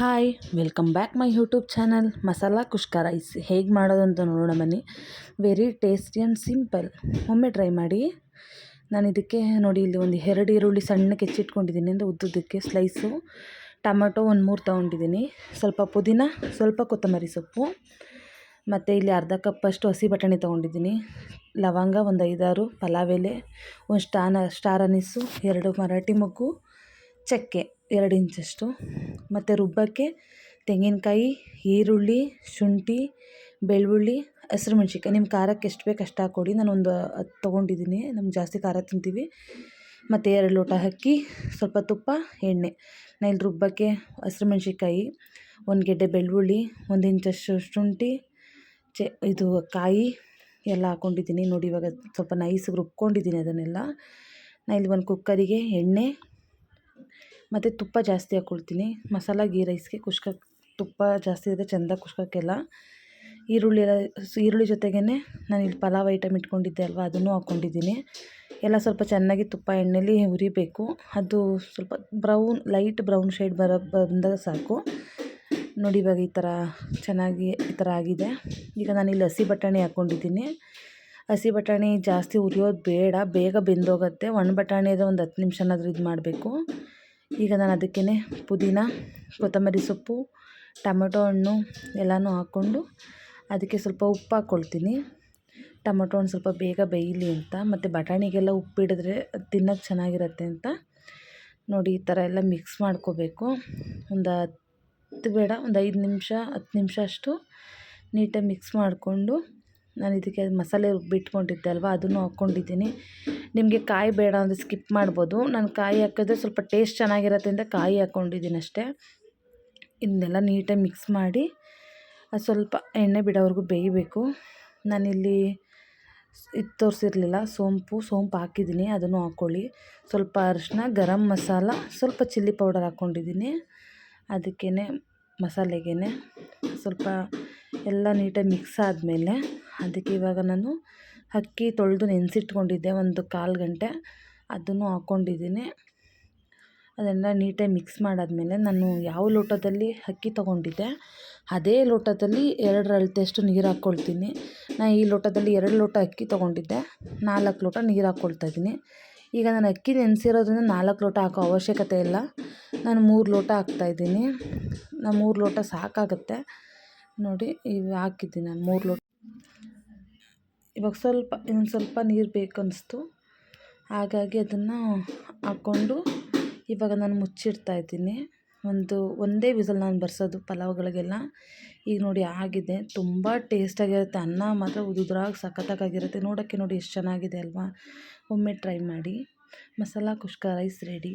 Hi, welcome back my YouTube channel. Masala, kushka rice ಹೇಗೆ ಮಾಡೋದು ಅಂತ ನೋಡೋಣ ಬನ್ನಿ. Very tasty and simple. ಒಮ್ಮೆ ಟ್ರೈ ಮಾಡಿ. ನಾನು ಇದಕ್ಕೆ ನೋಡಿ ಇಲ್ಲಿ ಒಂದು ಎರಡು ಈರುಳ್ಳಿ ಸಣ್ಣ ಹೆಚ್ಚಿಟ್ಕೊಂಡಿದ್ದೀನಿ ಅಂದರೆ ಉದ್ದುದಕ್ಕೆ ಸ್ಲೈಸು, ಟೊಮಟೊ ಒಂದು ಮೂರು ತೊಗೊಂಡಿದ್ದೀನಿ. ಸ್ವಲ್ಪ ಪುದೀನ, ಸ್ವಲ್ಪ ಕೊತ್ತಂಬರಿ ಸೊಪ್ಪು, ಮತ್ತು ಇಲ್ಲಿ ಅರ್ಧ ಕಪ್ಪಷ್ಟು ಹಸಿ ಬಟಾಣಿ ತೊಗೊಂಡಿದ್ದೀನಿ. ಲವಂಗ ಒಂದು ಐದಾರು, ಪಲಾವ್ ಎಲೆ, ಒಂದು ಸ್ಟಾನ, ಸ್ಟಾರ್ ಅನಿಸು, ಎರಡು ಮರಾಠಿ ಮೊಗ್ಗು, ಚಕ್ಕೆ. ಎರಡು ಇಂಚಷ್ಟು ಮತ್ತು ರುಬ್ಬಕ್ಕೆ ತೆಂಗಿನಕಾಯಿ, ಈರುಳ್ಳಿ, ಶುಂಠಿ, ಬೆಳ್ಳುಳ್ಳಿ, ಹಸ್ರು ಮೆಣ್ಸಿನ್ಕಾಯಿ. ನಿಮ್ಮ ಖಾರಕ್ಕೆ ಎಷ್ಟು ಬೇಕು ಅಷ್ಟು ಹಾಕ್ಕೊಡಿ. ನಾನೊಂದು ಹತ್ತು ತೊಗೊಂಡಿದ್ದೀನಿ. ನಮ್ಗೆ ಜಾಸ್ತಿ ಖಾರ ತಿಂತೀವಿ. ಮತ್ತು ಎರಡು ಲೋಟ ಅಕ್ಕಿ, ಸ್ವಲ್ಪ ತುಪ್ಪ, ಎಣ್ಣೆ. ನಾನು ಇಲ್ಲಿ ರುಬ್ಬಕ್ಕೆ ಹಸ್ರು ಮೆಣ್ಸಿನ್ಕಾಯಿ, ಒಂದು ಗೆಡ್ಡೆ ಬೆಳ್ಳುಳ್ಳಿ, ಒಂದು ಇಂಚಷ್ಟು ಶುಂಠಿ, ಚೆ ಇದು ಕಾಯಿ ಎಲ್ಲ ಹಾಕ್ಕೊಂಡಿದ್ದೀನಿ. ನೋಡಿ ಇವಾಗ ಸ್ವಲ್ಪ ನೈಸಿಗೆ ರುಬ್ಕೊಂಡಿದ್ದೀನಿ ಅದನ್ನೆಲ್ಲ. ನಾನು ಇಲ್ಲಿ ಒಂದು ಕುಕ್ಕರಿಗೆ ಎಣ್ಣೆ ಮತ್ತು ತುಪ್ಪ ಜಾಸ್ತಿ ಹಾಕ್ಕೊಳ್ತೀನಿ. ಮಸಾಲ ಗೀ ರೈಸ್ಗೆ ಕುಷ್ಕ, ತುಪ್ಪ ಜಾಸ್ತಿ ಇದ್ದರೆ ಚೆಂದ ಕುಷ್ಕಕ್ಕೆಲ್ಲ. ಈರುಳ್ಳಿ ಎಲ್ಲ, ಈರುಳ್ಳಿ ಜೊತೆಗೇ ನಾನು ಇಲ್ಲಿ ಪಲಾವ್ ಐಟಮ್ ಇಟ್ಕೊಂಡಿದ್ದೆ ಅಲ್ವಾ, ಅದನ್ನು ಹಾಕ್ಕೊಂಡಿದ್ದೀನಿ. ಎಲ್ಲ ಸ್ವಲ್ಪ ಚೆನ್ನಾಗಿ ತುಪ್ಪ ಎಣ್ಣೆಲಿ ಹುರಿಬೇಕು. ಅದು ಸ್ವಲ್ಪ ಬ್ರೌನ್, ಲೈಟ್ ಬ್ರೌನ್ ಶೇಡ್ ಬರ, ಬಂದಾಗ ಸಾಕು. ನೋಡಿ ಇವಾಗ ಈ ಥರ ಚೆನ್ನಾಗಿ ಈ ಥರ ಆಗಿದೆ. ಈಗ ನಾನಿಲ್ಲಿ ಹಸಿ ಬಟಾಣಿ ಹಾಕ್ಕೊಂಡಿದ್ದೀನಿ. ಹಸಿ ಬಟಾಣಿ ಜಾಸ್ತಿ ಉರಿಯೋದು ಬೇಡ, ಬೇಗ ಬೆಂದೋಗುತ್ತೆ. ಒಣ ಬಟಾಣಿ ಅದು ಒಂದು ಹತ್ತು ನಿಮಿಷನಾದರೂ ಇದು ಮಾಡಬೇಕು ಈಗ ನಾನು ಅದಕ್ಕೇ ಪುದೀನ, ಕೊತ್ತಂಬರಿ ಸೊಪ್ಪು, ಟೊಮೆಟೊ ಹಣ್ಣು ಎಲ್ಲನೂ ಹಾಕ್ಕೊಂಡು ಅದಕ್ಕೆ ಸ್ವಲ್ಪ ಉಪ್ಪು ಹಾಕ್ಕೊಳ್ತೀನಿ. ಟೊಮೊಟೊ ಹಣ್ಣು ಸ್ವಲ್ಪ ಬೇಗ ಬೇಯಲಿ ಅಂತ, ಮತ್ತು ಬಟಾಣಿಗೆಲ್ಲ ಉಪ್ಪು ಹಿಡಿದ್ರೆ ತಿನ್ನೋಕ್ಕೆ ಚೆನ್ನಾಗಿರುತ್ತೆ ಅಂತ. ನೋಡಿ, ಈ ಥರ ಎಲ್ಲ ಮಿಕ್ಸ್ ಮಾಡ್ಕೋಬೇಕು. ಒಂದು ಹತ್ತು ಬೇಡ, ಒಂದು ಐದು ನಿಮಿಷ, ಹತ್ತು ನಿಮಿಷ ಅಷ್ಟು ನೀಟಾಗಿ ಮಿಕ್ಸ್ ಮಾಡಿಕೊಂಡು ನಾನು ಇದಕ್ಕೆ ಮಸಾಲೆ ರುಬ್ಬಿಟ್ಕೊಂಡಿದ್ದೆ ಅಲ್ವಾ, ಅದನ್ನು ಹಾಕ್ಕೊಂಡಿದ್ದೀನಿ. ನಿಮಗೆ ಕಾಯಿ ಬೇಡ ಅಂದರೆ ಸ್ಕಿಪ್ ಮಾಡ್ಬೋದು. ನಾನು ಕಾಯಿ ಹಾಕಿದ್ರೆ ಸ್ವಲ್ಪ ಟೇಸ್ಟ್ ಚೆನ್ನಾಗಿರುತ್ತೆ ಅಂತ ಕಾಯಿ ಹಾಕ್ಕೊಂಡಿದ್ದೀನಿ ಅಷ್ಟೇ. ಇದನ್ನೆಲ್ಲ ನೀಟಾಗಿ ಮಿಕ್ಸ್ ಮಾಡಿ, ಅದು ಸ್ವಲ್ಪ ಎಣ್ಣೆ ಬಿಡೋವರೆಗೂ ಬೇಯಬೇಕು. ನಾನಿಲ್ಲಿ ಇದು ತೋರಿಸಿರಲಿಲ್ಲ, ಸೋಂಪು ಸೋಂಪು ಹಾಕಿದ್ದೀನಿ, ಅದನ್ನು ಹಾಕ್ಕೊಳ್ಳಿ. ಸ್ವಲ್ಪ ಅರಿಶಿನ ಗರಂ ಮಸಾಲ, ಸ್ವಲ್ಪ ಚಿಲ್ಲಿ ಪೌಡರ್ ಹಾಕ್ಕೊಂಡಿದ್ದೀನಿ. ಅದಕ್ಕೇ ಮಸಾಲೆಗೆ ಸ್ವಲ್ಪ ಎಲ್ಲ ನೀಟಾಗಿ ಮಿಕ್ಸ್ ಆದಮೇಲೆ, ಅದಕ್ಕೆ ಇವಾಗ ನಾನು ಅಕ್ಕಿ ತೊಳೆದು ನೆನೆಸಿಟ್ಕೊಂಡಿದ್ದೆ ಒಂದು ಕಾಲು ಗಂಟೆ. ಅದನ್ನು ಹಾಕ್ಕೊಂಡಿದ್ದೀನಿ. ಅದೆಲ್ಲ ನೀಟಾಗಿ ಮಿಕ್ಸ್ ಮಾಡಾದಮೇಲೆ ನಾನು ಯಾವ ಲೋಟದಲ್ಲಿ ಅಕ್ಕಿ ತೊಗೊಂಡಿದ್ದೆ, ಅದೇ ಲೋಟದಲ್ಲಿ ಎರಡು ಅಳತೆಯಷ್ಟು ನೀರು ಹಾಕ್ಕೊಳ್ತೀನಿ. ನಾನು ಈ ಲೋಟದಲ್ಲಿ ಎರಡು ಲೋಟ ಅಕ್ಕಿ ತೊಗೊಂಡಿದ್ದೆ, ನಾಲ್ಕು ಲೋಟ ನೀರು ಹಾಕ್ಕೊಳ್ತಾ ಇದ್ದೀನಿ. ಈಗ ನಾನು ಅಕ್ಕಿ ನೆನೆಸಿರೋದ್ರಿಂದ ನಾಲ್ಕು ಲೋಟ ಹಾಕೋ ಅವಶ್ಯಕತೆ ಇಲ್ಲ. ನಾನು ಮೂರು ಲೋಟ ಹಾಕ್ತಾಯಿದ್ದೀನಿ ನಾನು ಮೂರು ಲೋಟ ಸಾಕಾಗುತ್ತೆ. ನೋಡಿ, ಇವು ಹಾಕಿದ್ದೀನಿ ನಾನು ಮೂರು ಲೋಟ. ಇವಾಗ ಸ್ವಲ್ಪ, ಇನ್ನೊಂದು ಸ್ವಲ್ಪ ನೀರು ಬೇಕನ್ನಿಸ್ತು. ಹಾಗಾಗಿ ಅದನ್ನು ಹಾಕ್ಕೊಂಡು ಇವಾಗ ನಾನು ಮುಚ್ಚಿಡ್ತಾ ಇದ್ದೀನಿ. ಒಂದು, ಒಂದೇ ವಿಸಲ್ ನಾನು ಬರ್ಸೋದು ಪಲಾವ್ಗಳಿಗೆಲ್ಲ. ಈಗ ನೋಡಿ ಆಗಿದೆ, ತುಂಬ ಟೇಸ್ಟಾಗಿರುತ್ತೆ. ಅನ್ನ ಮಾತ್ರ ಉದುದ್ರಾಗಿ ಸಖತ್ತಾಗಿರುತ್ತೆ ನೋಡೋಕ್ಕೆ ನೋಡಿ ಎಷ್ಟು ಚೆನ್ನಾಗಿದೆ ಅಲ್ವಾ? ಒಮ್ಮೆ ಟ್ರೈ ಮಾಡಿ. Masala, kushka, rice ready.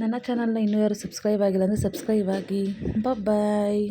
ನನ್ನ ಚಾನಲ್ನ ಇನ್ನೂ ಯಾರು ಸಬ್ಸ್ಕ್ರೈಬ್ ಆಗಿಲ್ಲ ಅಂದರೆ ಸಬ್ಸ್ಕ್ರೈಬ್ ಆಗಿ. ಬಾಯ್